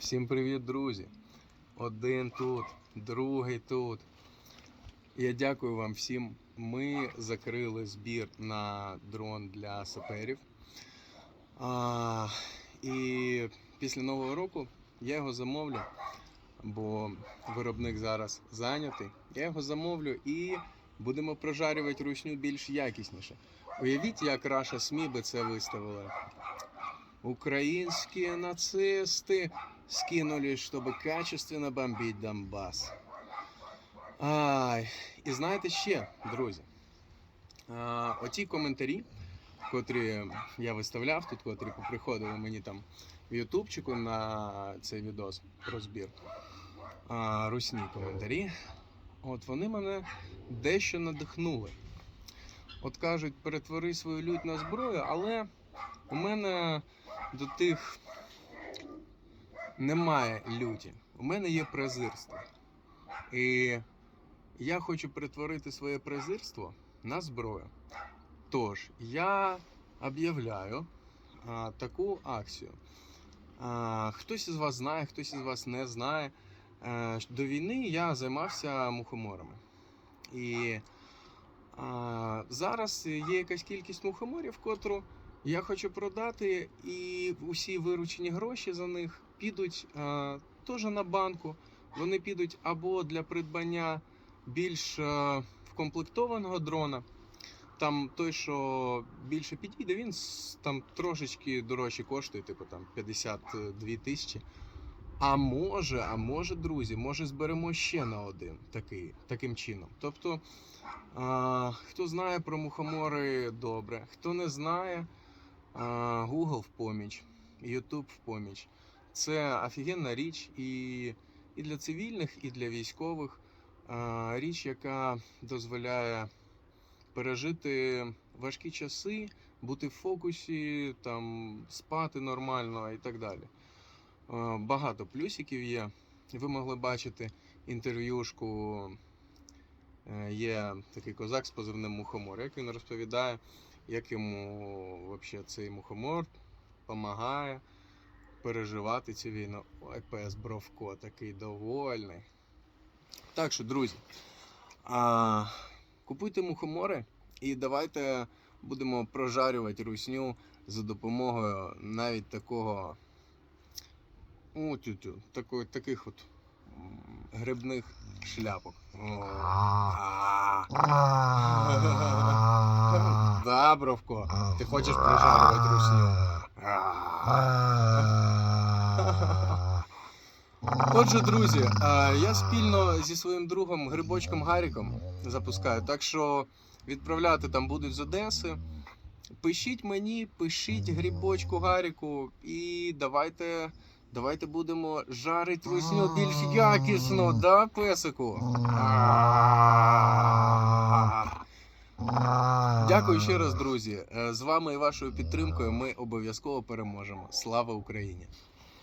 Всім привіт, друзі! Один тут, другий тут. Я дякую вам всім. Ми закрили збір на дрон для саперів. А, і після Нового року я його замовлю, бо виробник зараз зайнятий. Я його замовлю і будемо прожарювати русню більш якісніше. Уявіть, як Раша СМІ би це виставили. Украинские нацисты скинули, чтобы качественно бомбить Донбас. Ай, і знаєте ще, друзі, а, оті коментарі, котрі я виставляв тут, котрі поприходили мені там в Ютубчику на цей відос про збір. А, русні коментарі. От вони мене дещо надихнули. От кажуть, перетвори свою лють на зброю, але у мене до тих немає люті. У мене є презирство. І я хочу перетворити своє презирство на зброю. Тож, я об'являю а, таку акцію. А, хтось із вас знає, хтось із вас не знає. Е, до війни я займався мухоморами. І а, зараз є якась кількість мухоморів, котру я хочу продати, і усі виручені гроші за них підуть е, теж на банку. Вони підуть або для придбання більш е, вкомплектованого дрона. Там той, що більше підійде, він там трошечки дорожче коштує, типу там 52 тисячі. А може, а може, друзі, може зберемо ще на один такий, таким чином. Тобто, а, хто знає про мухомори добре, хто не знає, а, Google в поміч, YouTube в поміч. Це офігенна річ і, і для цивільних, і для військових. Річ, яка дозволяє пережити важкі часи, бути в фокусі, там, спати нормально і так далі. Багато плюсиків є. Ви могли бачити інтерв'юшку. Е, Є такий козак з позивним мухомор, як він розповідає, як йому вообще цей мухомор допомагає переживати цю війну. Ой, пес Бровко такий довольний. Так що, друзі, а, купуйте мухомори і давайте будемо прожарювати русню за допомогою навіть такого. О, тю-тю, такої, таких от грибних шляпок. О, Бровко, ти хочеш прожарювати русню. Отже, друзі, е, я спільно зі своїм другом Грибочком Гаріком запускаю. Так що відправляти там будуть з Одеси. Пишіть мені, пишіть Грибочку Гаріку і давайте. Давайте будемо жарити русню більш якісно, да, песику? Дякую ще раз, друзі. Е, З вами і вашою підтримкою ми обов'язково переможемо. Слава Україні!